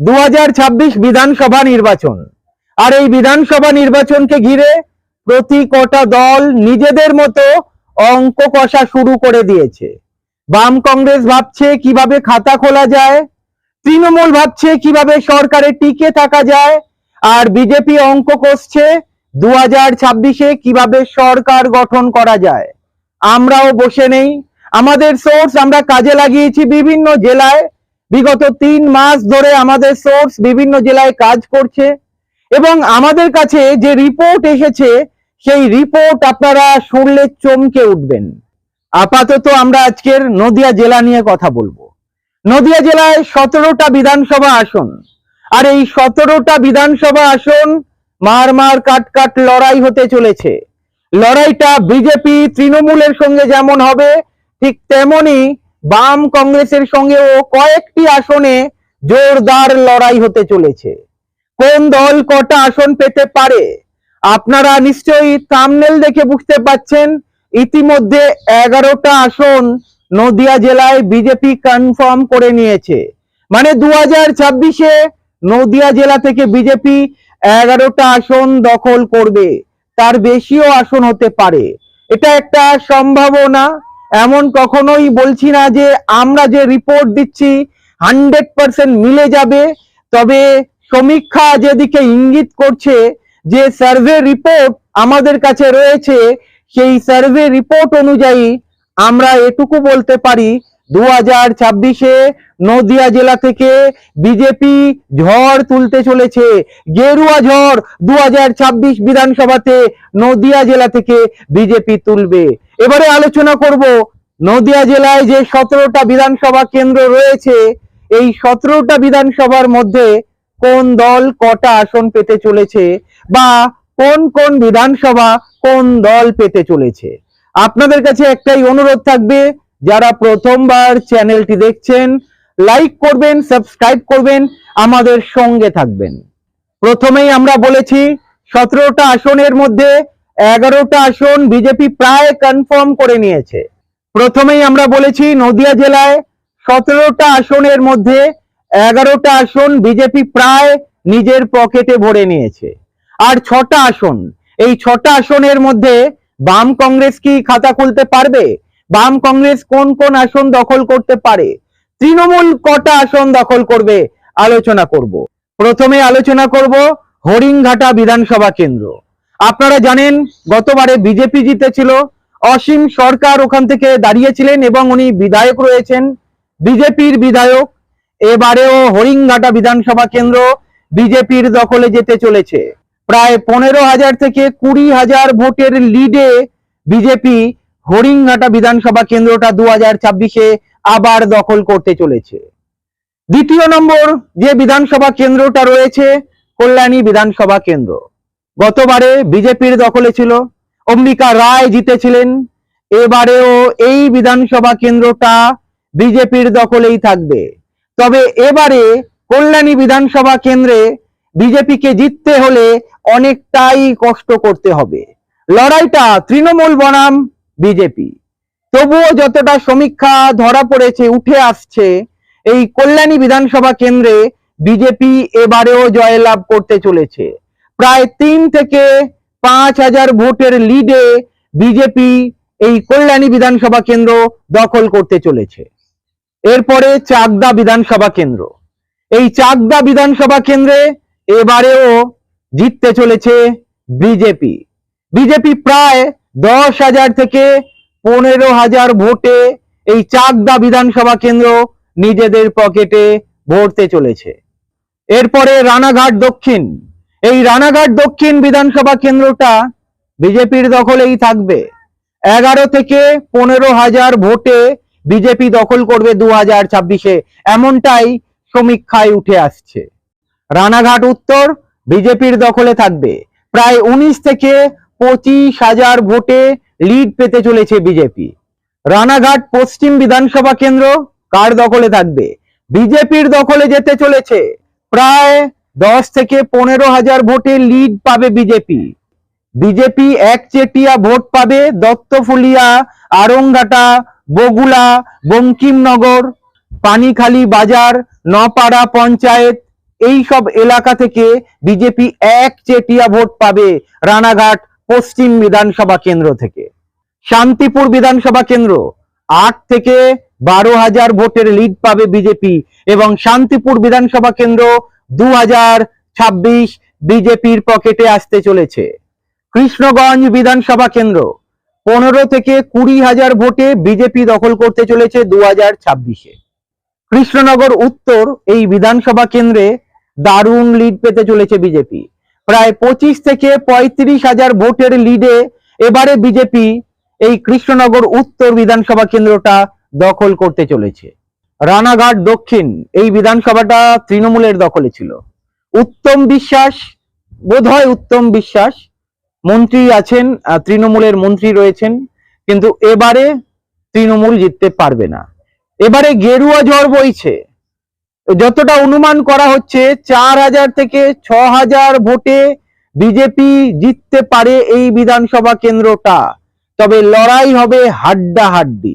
দু হাজার ছাব্বিশ বিধানসভা নির্বাচন। আর এই বিধানসভা নির্বাচনকে ঘিরে প্রতি কটা দল নিজেদের মতো অঙ্ক কষা শুরু করে দিয়েছে। বাম কংগ্রেস ভাবছে কীভাবে খাতা খোলা যায়, তৃণমূল ভাবছে কীভাবে সরকারে টিকে থাকা যায়, আর বিজেপি অঙ্ক কষছে দু হাজার ছাব্বিশে কীভাবে সরকার গঠন করা যায়। আমরাও বসে নেই। আমাদের সোর্স আমরা কাজে লাগিয়েছি বিভিন্ন জেলায়। বিগত তিন মাস ধরে আমাদের সোর্স বিভিন্ন জেলায় কাজ করছে এবং আমাদের কাছে যে রিপোর্ট এসেছে, সেই রিপোর্ট আপনারা শুনলে চমকে উঠবেন। আপাতত আমরা আজকের নদিয়া জেলা নিয়ে কথা বলব। নদিয়া জেলায় সতেরোটা বিধানসভা আসন। আর এই সতেরোটা বিধানসভা আসন মার মার কাট কাট লড়াই হতে চলেছে। লড়াইটা বিজেপি তৃণমূলের সঙ্গে যেমন হবে, ঠিক তেমনি বাম কংগ্রেসের সঙ্গেও কয়েকটি আসনে জোরদার লড়াই হতে চলেছে। কোন দল কটা আসন পেতে পারে? আপনারা নিশ্চয়ই থামনেল দেখে বুঝতে পাচ্ছেন, ইতিমধ্যে এগারোটা আসন নদিয়া জেলায় বিজেপি কনফার্ম করে নিয়েছে। মানে দু হাজার ছাব্বিশে নদিয়া জেলা থেকে বিজেপি এগারোটা আসন দখল করবে। তার বেশিও আসন হতে পারে। এটা একটা সম্ভাবনা। এমন কখনোই বলছি না যে আমরা যে রিপোর্ট দিচ্ছি হান্ড্রেড পার্সেন্ট মিলে যাবে। তবে সমীক্ষা যেদিকে ইঙ্গিত করছে, যে সার্ভে রিপোর্ট আমাদের কাছে রয়েছে, সেই সার্ভে রিপোর্ট অনুযায়ী আমরা এটুকু বলতে পারি, দু হাজার ছাব্বিশে নদিয়া জেলা থেকে বিজেপি ঝড় তুলতে চলেছে। গেরুয়া ঝড় দু হাজার ছাব্বিশ বিধানসভাতে নদিয়া জেলা থেকে বিজেপি তুলবে। এবারে আলোচনা করব নদিয়া জেলায় যে সতেরোটা বিধানসভা কেন্দ্র রয়েছে, এই সতেরোটা বিধানসভার মধ্যে কোন দল কটা আসন পেতে চলেছে বা কোন কোন বিধানসভা কোন দল পেতে চলেছে? আপনাদের কাছে একটাই অনুরোধ থাকবে, যারা প্রথমবার চ্যানেলটি দেখছেন লাইক করবেন সাবস্ক্রাইব করবেন, আমাদের সঙ্গে থাকবেন। প্রথমেই আমরা বলেছি, সতেরোটা আসনের মধ্যে এগারোটা আসন বিজেপি প্রায় কনফার্ম করে নিয়েছে। প্রথমেই আমরা বলেছি, নদিয়া জেলায় সতেরোটা আসনের মধ্যে এগারোটা আসন বিজেপি প্রায় নিজের পকেটে ভরে নিয়েছে। আর ছটা আসন, এই ছটা আসনের মধ্যে বাম কংগ্রেস কি খাতা খুলতে পারবে? বাম কংগ্রেস কোন কোন আসন দখল করতে পারে? তৃণমূল কটা আসন দখল করবে আলোচনা করব। প্রথমে আলোচনা করব হরিংঘাটা বিধানসভা কেন্দ্র। আপনারা জানেন, গতবারে বিজেপি জিতেছিল, অসীম সরকার ওখান থেকে দাঁড়িয়েছিলেন এবং উনি বিধায়ক রয়েছেন, বিজেপির বিধায়ক। এবারেও হরিংঘাটা বিধানসভা কেন্দ্র বিজেপির দখলে যেতে চলেছে। প্রায় পনেরো হাজার থেকে কুড়ি হাজার ভোটের লিডে বিজেপি হরিংঘাটা বিধানসভা কেন্দ্রটা দু হাজার ছাব্বিশে আবার দখল করতে চলেছে। দ্বিতীয় নম্বর যে বিধানসভা কেন্দ্রটা রয়েছে, কল্যাণী বিধানসভা কেন্দ্র। গতবারে বিজেপির দখলে ছিল, অম্বিকা রায় জিতেছিলেন। এবারেও এই বিধানসভা কেন্দ্রটা বিজেপির দখলেই থাকবে। তবে এবারে কল্যাণী বিধানসভা কেন্দ্রে বিজেপিকে জিততে হলে অনেকটাই কষ্ট করতে হবে। লড়াইটা তৃণমূল বনাম বিজেপি। তবুও যতটা সমীক্ষা ধরা পড়েছে, উঠে আসছে, এই কল্যাণী বিধানসভা কেন্দ্রে বিজেপি এবারেও জয়লাভ করতে চলেছে। প্রায় তিন থেকে পাঁচ হাজার ভোটের লিডে বিজেপি এই কল্যাণী বিধানসভা কেন্দ্র দখল করতে চলেছে। এরপরে চাকদা বিধানসভা কেন্দ্র। এই চাকদা বিধানসভা কেন্দ্রে এবারেও জিততে চলেছে বিজেপি। বিজেপি প্রায় দশ হাজার থেকে পনেরো হাজার ভোটে এই চাকদা বিধানসভা কেন্দ্র নিজেদের পকেটে ভরতে চলেছে। এরপরে রানাঘাট দক্ষিণ। এই রানাঘাট দক্ষিণ বিধানসভা কেন্দ্রটা বিজেপির দখলেই থাকবে। এগারো থেকে পনেরো হাজার ভোটে বিজেপি দখল করবে দু হাজার ছাব্বিশে। এমনটাই সমীক্ষায় উঠে আসছে। রানাঘাট উত্তর বিজেপির দখলে থাকবে। প্রায় উনিশ থেকে পঁচিশ হাজার ভোটে লিড পেতে চলেছে বিজেপি রানাঘাট পশ্চিম বিধানসভা কেন্দ্র কার দখলে থাকবে? বিজেপির দখলে যেতে চলেছে। প্রায় দশ থেকে পনেরো হাজার ভোটে লিড পাবে বিজেপি বিজেপি একচেটিয়া ভোট পাবে দত্তফুলিয়া, আরংঘাটা, বগুলা, বঙ্কিমনগর, পানিখালি বাজার, নপাড়া পঞ্চায়েত এই সব এলাকা থেকে বিজেপি এক চেটিয়া ভোট পাবে রানাঘাট পশ্চিম বিধানসভা কেন্দ্র থেকে। শান্তিপুর বিধানসভা কেন্দ্র, আট থেকে বারো হাজার ভোটের লিড পাবে বিজেপি এবং শান্তিপুর বিধানসভা কেন্দ্র দু হাজার ছাব্বিশ বিজেপির পকেটে আসতে চলেছে। কৃষ্ণগঞ্জ বিধানসভা কেন্দ্র, পনেরো থেকে কুড়ি হাজার ভোটে বিজেপি দখল করতে চলেছে দু হাজার ছাব্বিশে। কৃষ্ণনগর উত্তর, এই বিধানসভা কেন্দ্রে দারুণ লিড পেতে চলেছে বিজেপি। প্রায় পঁচিশ থেকে পঁয়ত্রিশ হাজার ভোটের লিডে এবারে বিজেপি এই কৃষ্ণনগর উত্তর বিধানসভা কেন্দ্রটা দখল করতে চলেছে। রানাঘাট দক্ষিণ, এই বিধানসভাটা তৃণমূলের দখলে ছিল। উত্তম বিশ্বাস, বোধহয় উত্তম বিশ্বাস, মন্ত্রী আছেন তৃণমূলের মন্ত্রী রয়েছেন, কিন্তু এবারে তৃণমূল জিততে পারবে না। এবারে গেরুয়া ঝড় বইছে। যতটা অনুমান করা হচ্ছে, চার হাজার থেকে ছ হাজার ভোটে বিজেপি জিততে পারে এই বিধানসভা কেন্দ্রটা। তবে লড়াই হবে হাড্ডা হাড্ডি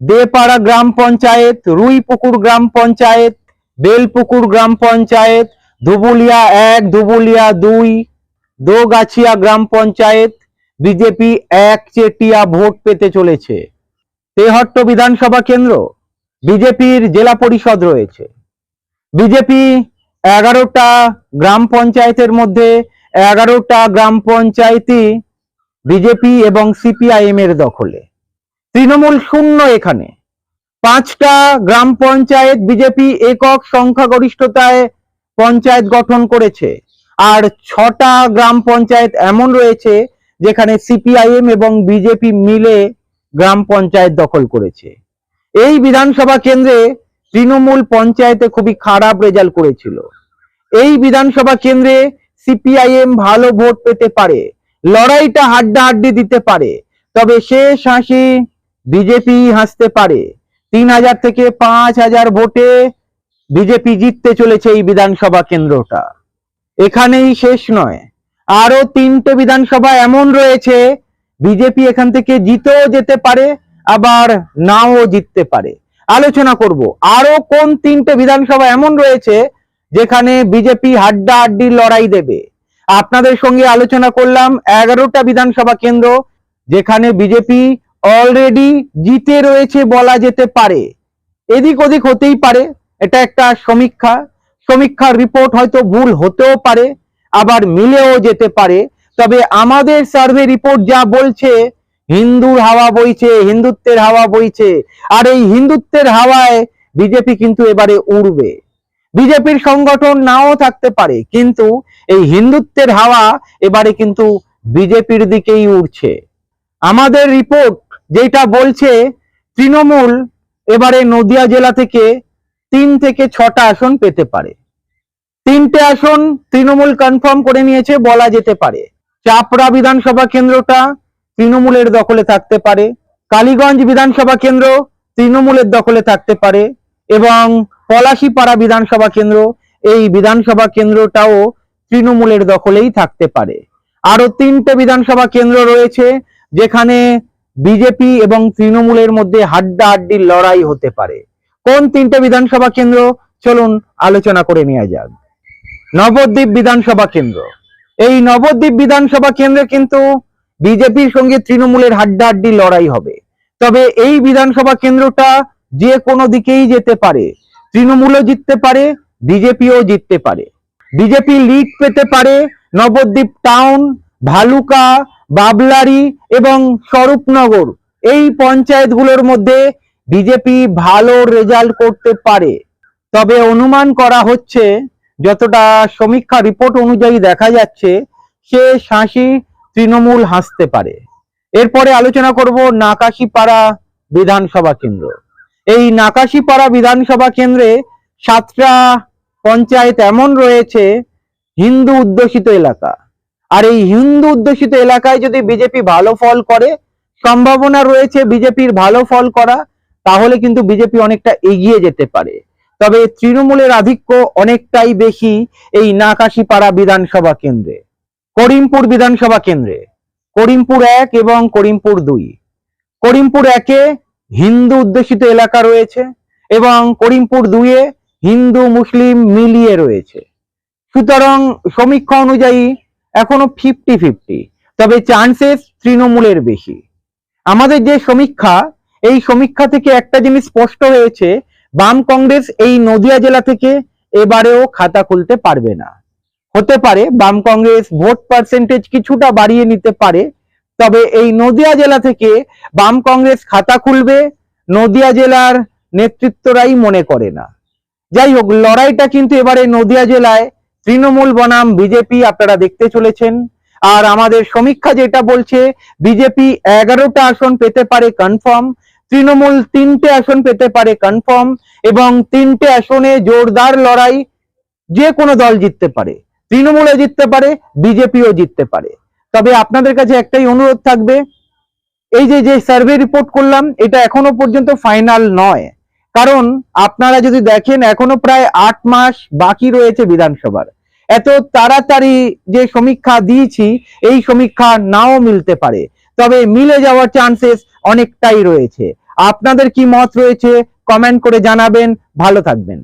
দেপাড়া গ্রাম পঞ্চায়েত, রুইপুকুর গ্রাম পঞ্চায়েত, বেলপুকুর গ্রাম পঞ্চায়েত, ধুবুলিয়া এক, ধুবুলিয়া দুই, দোগাছিয়া গ্রাম পঞ্চায়েত, বিজেপি এক চেটিয়া ভোট পেতে চলেছে। তেহট্ট বিধানসভা কেন্দ্র, বিজেপির জেলা পরিষদ রয়েছে। বিজেপি এগারোটা গ্রাম পঞ্চায়েতের মধ্যে এগারোটা গ্রাম পঞ্চায়েতই বিজেপি এবং সিপিআইএম এর দখলে। তৃণমূল শূন্য এখানে। পাঁচটা গ্রাম পঞ্চায়েত বিজেপি একক সংখ্যাগরিষ্ঠতায় পঞ্চায়েত গঠন করেছে। আর ছটা গ্রাম পঞ্চায়েত এমন রয়েছে যেখানে সিপিআইএম এবং বিজেপি মিলে গ্রাম পঞ্চায়েত দখল করেছে। এই বিধানসভা কেন্দ্রে তৃণমূল পঞ্চায়েতে খুবই খারাপ রেজাল্ট করেছিল। এই বিধানসভা কেন্দ্রে সিপিআইএম ভালো ভোট পেতে পারে, লড়াইটা হাড্ডাহাড্ডি দিতে পারে, তবে শেষ হাসি বিজেপি হাসতে পারে। তিন হাজার থেকে পাঁচ হাজার ভোটে বিজেপি জিততে চলেছে এই বিধানসভা কেন্দ্রটা। এখানেই শেষ নয়। আরও তিনটে বিধানসভা এমন রয়েছে, বিজেপি এখান থেকে জিতেও যেতে পারে, আবার নাও জিততে পারে। আলোচনা করব। আরও কোন তিনটে বিধানসভা এমন রয়েছে যেখানে বিজেপি হাড্ডা হাড্ডি লড়াই দেবে? আপনাদের সঙ্গে আলোচনা করলাম এগারোটা বিধানসভা কেন্দ্র যেখানে বিজেপি অলরেডি জিতে রয়েছে বলা যেতে পারে। এদিক ওদিক হতেই পারে, এটা একটা সমীক্ষা। সমীক্ষার রিপোর্ট হয়তো ভুল হতেও পারে, আবার মিলেও যেতে পারে। তবে আমাদের সার্ভে রিপোর্ট যা বলছে হিন্দুর হাওয়া বইছে, হিন্দুত্বের হাওয়া বইছে। আর এই হিন্দুত্বের হাওয়ায় বিজেপি কিন্তু এবারে উড়বে। বিজেপির সংগঠন নাও থাকতে পারে, কিন্তু এই হিন্দুত্বের হাওয়া এবারে কিন্তু বিজেপির দিকেই উড়ছে। আমাদের রিপোর্ট যেটা বলছে, তৃণমূল এবারে নদিয়া জেলা থেকে তিন থেকে ছটা আসন পেতে পারে। তিনটে আসন তৃণমূল কনফার্ম করে নিয়েছে, বলা যেতে পারে। চাপড়া বিধানসভা কেন্দ্রটা তৃণমূলের দখলে থাকতে পারে। কালীগঞ্জ বিধানসভা কেন্দ্র তৃণমূলের দখলে থাকতে পারে এবং পলাশীপাড়া বিধানসভা কেন্দ্র, এই বিধানসভা কেন্দ্রটাও তৃণমূলের দখলেই থাকতে পারে। আরও তিনটে বিধানসভা কেন্দ্র রয়েছে, যেখানে বিজেপি এবং তৃণমূলের মধ্যে হাড্ডাহাড্ডি লড়াই হতে পারে। কোন তিনটে বিধানসভা কেন্দ্র? চলুন আলোচনা করে নেওয়া যাক। নবদ্বীপ বিধানসভা কেন্দ্র। এই নবদ্বীপ বিধানসভা কেন্দ্রে কিন্তু বিজেপির সঙ্গে তৃণমূলের হাড্ডাহাড্ডি লড়াই হবে। তবে এই বিধানসভা কেন্দ্রটা যে কোনো দিকেই যেতে পারে। তৃণমূলও জিততে পারে, বিজেপিও জিততে পারে। বিজেপি লিড পেতে পারে নবদ্বীপ টাউন, ভালুকা, বাবলারি এবং স্বরূপনগর। এই পঞ্চায়েতগুলোর মধ্যে বিজেপি ভালো রেজাল্ট করতে পারে। তবে অনুমান করা হচ্ছে, যতটা সমীক্ষা রিপোর্ট অনুযায়ী দেখা যাচ্ছে, সে শাসি তৃণমূল হাসতে পারে। এরপরে আলোচনা করব নাকাশিপাড়া বিধানসভা কেন্দ্র। এই নাকাশিপাড়া বিধানসভা কেন্দ্রে সাতটা পঞ্চায়েত এমন রয়েছে, হিন্দু অধ্যুষিত এলাকা। আর এই হিন্দু অধ্যুষিত এলাকায় যদি বিজেপি ভালো ফল করে, সম্ভাবনা রয়েছে বিজেপির ভালো ফল করা, তাহলে কিন্তু বিজেপি অনেকটা এগিয়ে যেতে পারে। তবে তৃণমূলের আধিক্য অনেকটাই বেশি এই নাকাশিপাড়া বিধানসভা কেন্দ্রে। করিমপুর বিধানসভা কেন্দ্রে, করিমপুর এক এবং করিমপুর দুই। করিমপুর একে হিন্দু অধ্যুষিত এলাকা রয়েছে এবং করিমপুর দুইয়ে হিন্দু মুসলিম মিলিয়ে রয়েছে। সুতরাং সমীক্ষা অনুযায়ী এখনও ফিফটি ফিফটি তবে চান্সেস তৃণমূলের বেশি। আমাদের যে সমীক্ষা, এই সমীক্ষা থেকে একটা জিনিস স্পষ্ট হয়েছে, বাম কংগ্রেস এই নদিয়া জেলা থেকে এবারেও খাতা খুলতে পারবে না। হতে পারে, বাম কংগ্রেস ভোট পার্সেন্টেজ কিছুটা বাড়িয়ে নিতে পারে, তবে এই নদিয়া জেলা থেকে বাম কংগ্রেস খাতা খুলবে, নদিয়া জেলার নেতৃত্বরাই মনে করে না। যাই হোক, লড়াইটা কিন্তু এবারে নদিয়া জেলায় তৃণমূল বনাম বিজেপি, আপনারা দেখতে চলেছেন। আর আমাদের সমীক্ষা যেটা বলছে, বিজেপি এগারোটা আসন পেতে পারে কনফার্ম তৃণমূল তিনটে আসন পেতে পারে কনফার্ম এবং তিনটে আসনে জোরদার লড়াই যে কোনো দল জিততে পারে। তৃণমূলও জিততে পারে, বিজেপিও জিততে পারে। তবে আপনাদের কাছে একটাই অনুরোধ থাকবে, এই যে যে সার্ভে রিপোর্ট করলাম, এটা এখনও পর্যন্ত ফাইনাল নয়। কারণ আপনারা যদি দেখেন, এখনও প্রায় আট মাস বাকি রয়েছে বিধানসভার। এত তাড়াতাড়ি যে সমীক্ষা দিয়েছি, এই সমীক্ষা নাও মিলতে পারে। তবে মিলে যাওয়ার চান্সেস অনেকটাই রয়েছে। আপনাদের কি মত রয়েছে কমেন্ট করে জানাবেন। ভালো থাকবেন।